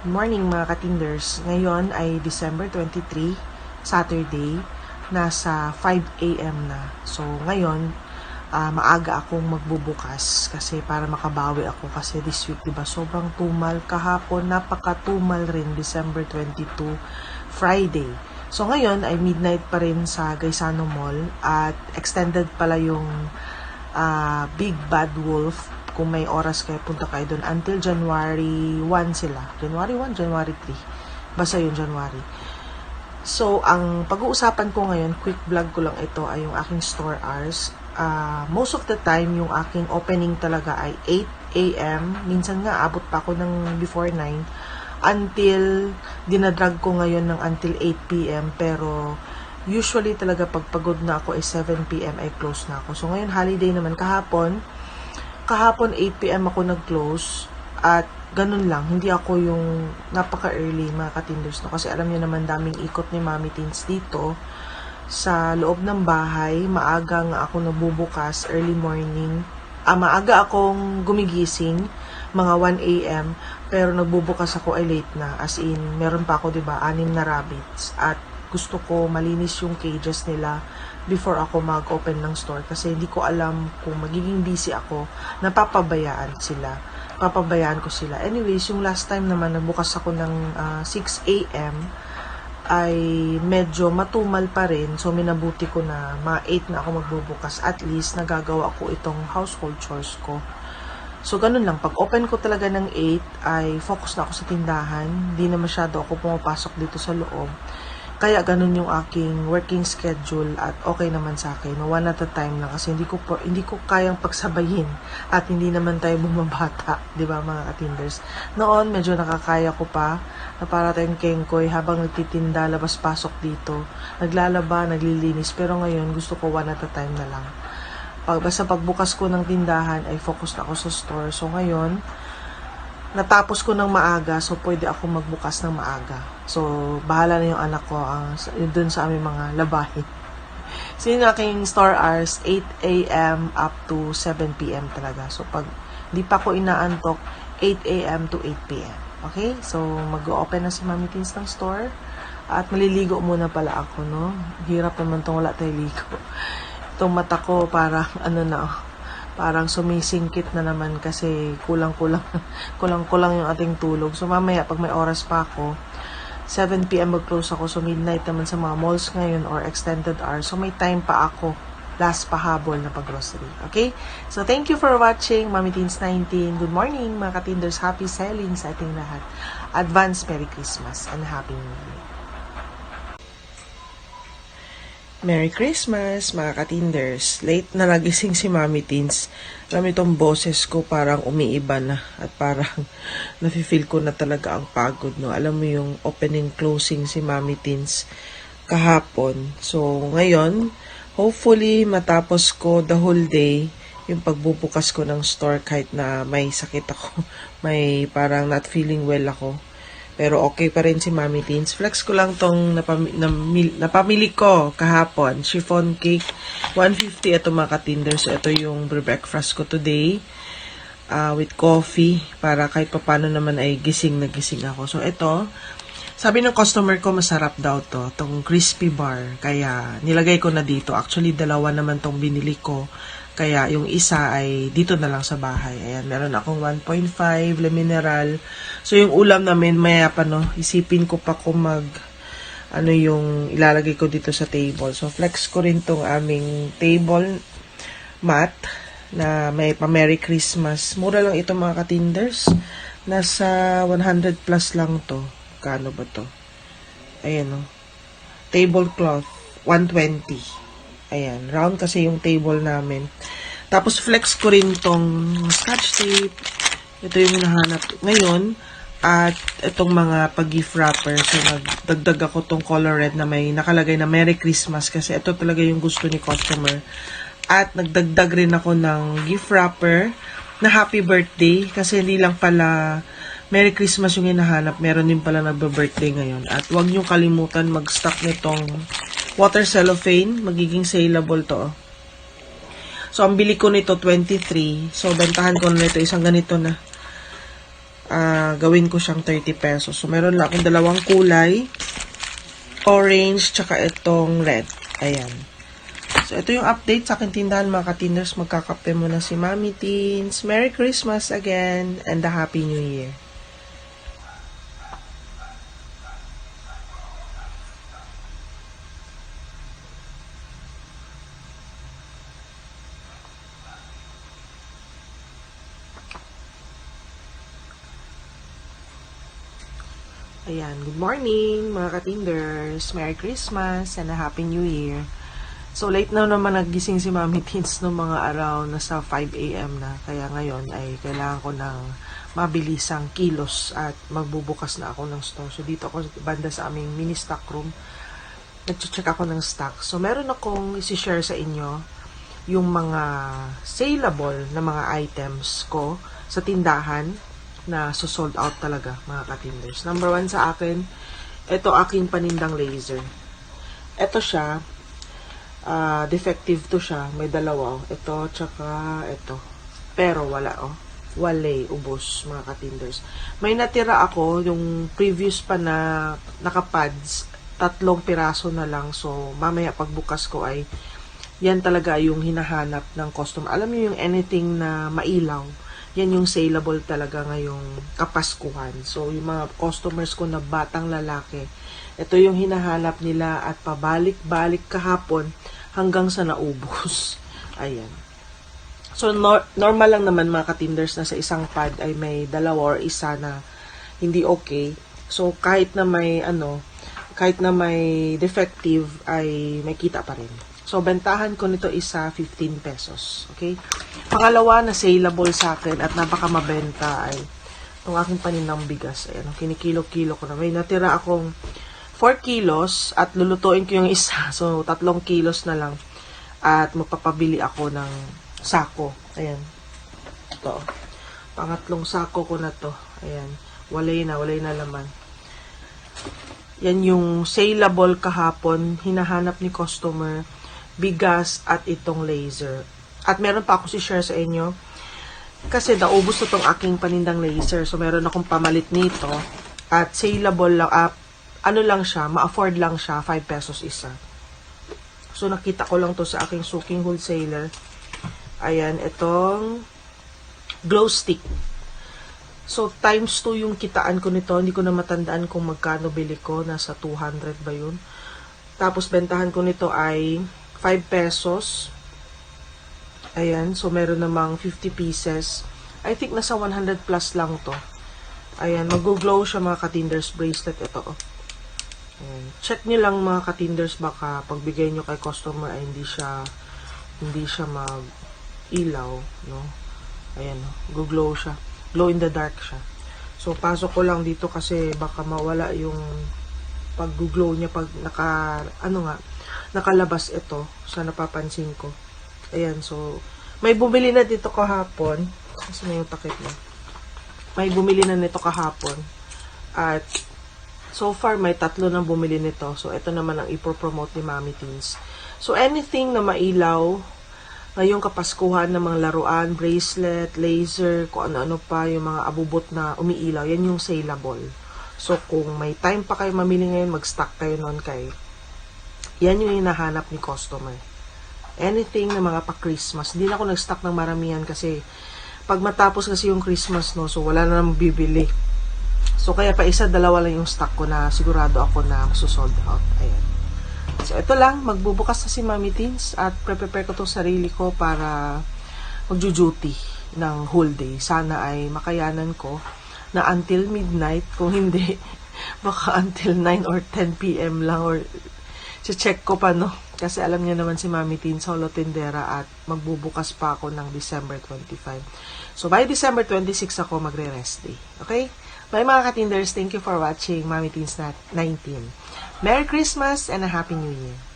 Morning mga katinders. Ngayon ay December 23, Saturday. Nasa 5 a.m. na. So ngayon, ah, maaga akong magbubukas kasi para makabawi ako kasi this week, diba, sobrang tumal. Kahapon, napakatumal rin, December 22, Friday. So ngayon ay midnight pa rin sa Gaisano Mall at extended pala yung ah, Big Bad Wolf kung may oras kayo, punta kayo doon. Until January 1 sila. January 1, January 3. Basta yung January. So, ang pag-uusapan ko ngayon, quick vlog ko lang ito, ay yung aking store hours. Ah, most of the time, yung aking opening talaga ay 8 a.m. Minsan nga, abot pa ako ng before 9 until dinadrag ko ngayon ng until 8 p.m. Pero usually talaga pag pagod na ako ay 7 p.m. ay close na ako. So ngayon holiday naman kahapon, kahapon 8 p.m. ako nag-close at ganun lang, hindi ako yung napaka-early mga katinders no kasi alam niyo naman daming ikot ni Mami Teens dito sa loob ng bahay, maaga nga ako nabubukas early morning. Ah, maaga akong gumigising mga 1 a.m. pero nagbubukas ako ay late na as in meron pa ako 'di ba anim na rabbits at gusto ko malinis yung cages nila before ako mag-open ng store kasi hindi ko alam kung magiging busy ako, napapabayaan sila. Papabayaan ko sila. Anyways, yung last time naman nagbukas ako ng ah, 6 a.m. ay medyo matumal pa rin. So, minabuti ko na mga 8 na ako magbubukas. At least, nagagawa ko itong household chores ko. So, ganun lang. Pag open ko talaga ng 8, ay focus na ako sa tindahan. Hindi na masyado ako pumapasok dito sa loob. Kaya ganun yung aking working schedule at okay naman sa akin. One at a time lang kasi hindi ko po, hindi ko kayang pagsabayin at hindi naman tayo bumabata, 'di ba mga katinders? Noon medyo nakakaya ko pa na para tayong kengkoy habang nagtitinda labas-pasok dito. Naglalaba, naglilinis pero ngayon gusto ko one at a time na lang. Pag basta pagbukas ko ng tindahan ay focus na ako sa store. So ngayon, natapos ko ng maaga, so pwede ako magbukas ng maaga. So, bahala na yung anak ko ang dun sa aming mga labahin. So, yun aking store hours, 8 a.m. up to 7 p.m. talaga. So, pag di pa ako inaantok, 8 a.m. to 8 p.m. Okay? So, mag-open na si Mami Teens ng store. At maliligo muna pala ako, no? Hirap naman tong wala tayo ligo. Itong mata ko, parang, ano na, parang sumisingkit na naman kasi kulang-kulang kulang-kulang yung ating tulog. So mamaya pag may oras pa ako, 7 p.m. mag-close ako. So midnight naman sa mga malls ngayon or extended hours. So may time pa ako last pahabol na pag-grocery. Okay? So thank you for watching Mami Teens 19. Good morning mga katinders. Happy selling sa ating lahat. Advance Merry Christmas and Happy New Year. Merry Christmas, mga katinders. Late na nagising si Mami Teens. Alam itong boses ko parang umiiba na at parang nafe-feel ko na talaga ang pagod. No? Alam mo yung opening closing si Mami Teens kahapon. So, ngayon, hopefully matapos ko the whole day yung pagbubukas ko ng store kahit na may sakit ako. May parang not feeling well ako. Pero okay pa rin si Mami Teens. Flex ko lang tong napami- napamili ko kahapon. Chiffon cake. 150 ito mga katinder. So, ito yung breakfast ko today. ah, with coffee. Para kahit papano naman ay gising na gising ako. So, ito. Sabi ng customer ko, masarap daw to. Tong crispy bar. Kaya, nilagay ko na dito. Actually, dalawa naman tong binili ko. Kaya, yung isa ay dito na lang sa bahay. Ayan, meron akong 1.5 le mineral. So, yung ulam namin, maya pa, no, isipin ko pa kung mag, ano yung ilalagay ko dito sa table. So, flex ko rin tong aming table mat na may pa Merry Christmas. Mura lang ito mga katinders. Nasa 100 plus lang to. Kano ba to? Ayan o. Tablecloth, 120. Ayan, round kasi yung table namin. Tapos flex ko rin tong scotch tape. Ito yung hinahanap ngayon. At itong mga pag-gift wrapper. So, nagdagdag ako tong color red na may nakalagay na Merry Christmas kasi ito talaga yung gusto ni customer. At nagdagdag rin ako ng gift wrapper na happy birthday kasi hindi lang pala Merry Christmas yung hinahanap. Meron din pala nagbe-birthday ngayon. At huwag niyong kalimutan mag-stock nitong water cellophane. Magiging saleable to. oh. So, ang bili ko nito 23. So, bentahan ko nito isang ganito na. ah, gawin ko siyang 30 pesos. So, meron lang akong dalawang kulay. Orange, tsaka itong red. Ayan. So, ito yung update sa akin tindahan mga katinders. Magkakape muna si Mami Teens. Merry Christmas again and a Happy New Year. Ayan, good morning mga katinders. Merry Christmas and a Happy New Year. So, late na naman nagising si Mami Teens no mga araw nasa 5 a.m. na. Kaya ngayon ay kailangan ko ng mabilisang kilos at magbubukas na ako ng store. So, dito ako banda sa aming mini stock room. Nag-check ako ng stock. So, meron akong isi-share sa inyo yung mga saleable na mga items ko sa tindahan na so sold out talaga mga katinders. Number one sa akin, ito aking panindang laser. Ito siya, ah, defective to siya. May dalawa, oh. Ito, tsaka ito. Pero wala, oh. Wale, ubos, mga katinders. May natira ako, yung previous pa na nakapads, tatlong piraso na lang. So, mamaya pagbukas ko ay, yan talaga yung hinahanap ng customer. Alam niyo yung anything na mailaw, yan yung saleable talaga ngayong kapaskuhan. So, yung mga customers ko na batang lalaki, ito yung hinahanap nila at pabalik-balik kahapon hanggang sa naubos. Ayan. So, nor- normal lang naman mga katinders na sa isang pad ay may dalawa or isa na hindi okay. So, kahit na may ano, kahit na may defective ay may kita pa rin. So, bentahan ko nito isa 15 pesos. Okay? Pangalawa na saleable sa akin at napaka mabenta ay itong aking paninang bigas. Ayan, kinikilo-kilo ko na. May natira akong 4 kilos at lulutuin ko yung isa. So, tatlong kilos na lang. At magpapabili ako ng sako. Ayan. Ito. Pangatlong sako ko na to. Ayan. Walay na, walay na laman. Yan yung saleable kahapon. Hinahanap ni customer bigas at itong laser. At meron pa ako si share sa inyo. Kasi naubos na tong aking panindang laser. So, meron akong pamalit nito. At saleable lang. Uh, ano lang siya, ma-afford lang siya. 5 pesos isa. So, nakita ko lang to sa aking suking wholesaler. Ayan, itong glow stick. So, times 2 yung kitaan ko nito. Hindi ko na matandaan kung magkano bili ko. Nasa 200 ba yun? Tapos, bentahan ko nito ay 5 pesos. Ayan, so meron namang 50 pieces. I think nasa 100 plus lang to. Ayan, mag-glow siya mga katinders bracelet. Ito, oh. Ayan. Check nyo lang mga katinders baka pagbigay nyo kay customer ay hindi siya hindi siya mag-ilaw, no? Ayan, oh. Go-glow siya. Glow in the dark siya. So, pasok ko lang dito kasi baka mawala yung pag-glow niya pag naka, ano nga, nakalabas ito sa napapansin ko. Ayan, so, may bumili na dito kahapon. Kasi na yung takip na. May bumili na nito kahapon. At, so far, may tatlo nang bumili nito. So, ito naman ang ipopromote ni Mami Teens. So, anything na mailaw, ngayong kapaskuhan ng mga laruan, bracelet, laser, kung ano-ano pa, yung mga abubot na umiilaw, yan yung saleable. So, kung may time pa kayo mamili ngayon, mag-stock kayo noon kay yan yung hinahanap ni customer. Anything na mga pa-Christmas. Hindi na ako nag-stock ng maramihan kasi pag matapos kasi yung Christmas, no, so wala na namang bibili. So, kaya pa isa, dalawa lang yung stock ko na sigurado ako na masosold out. Ayan. So, ito lang. Magbubukas na si Mami Teens at prepare ko tong sarili ko para magjo-duty ng whole day. Sana ay makayanan ko na until midnight. Kung hindi, baka until 9 or 10 p.m. lang or check ko pa, no? Kasi alam niya naman si Mami Tin, solo tindera at magbubukas pa ako ng December 25. So, by December 26 ako magre-rest day. Okay? Bye mga katinders. Thank you for watching Mami Tin's 19. Merry Christmas and a Happy New Year.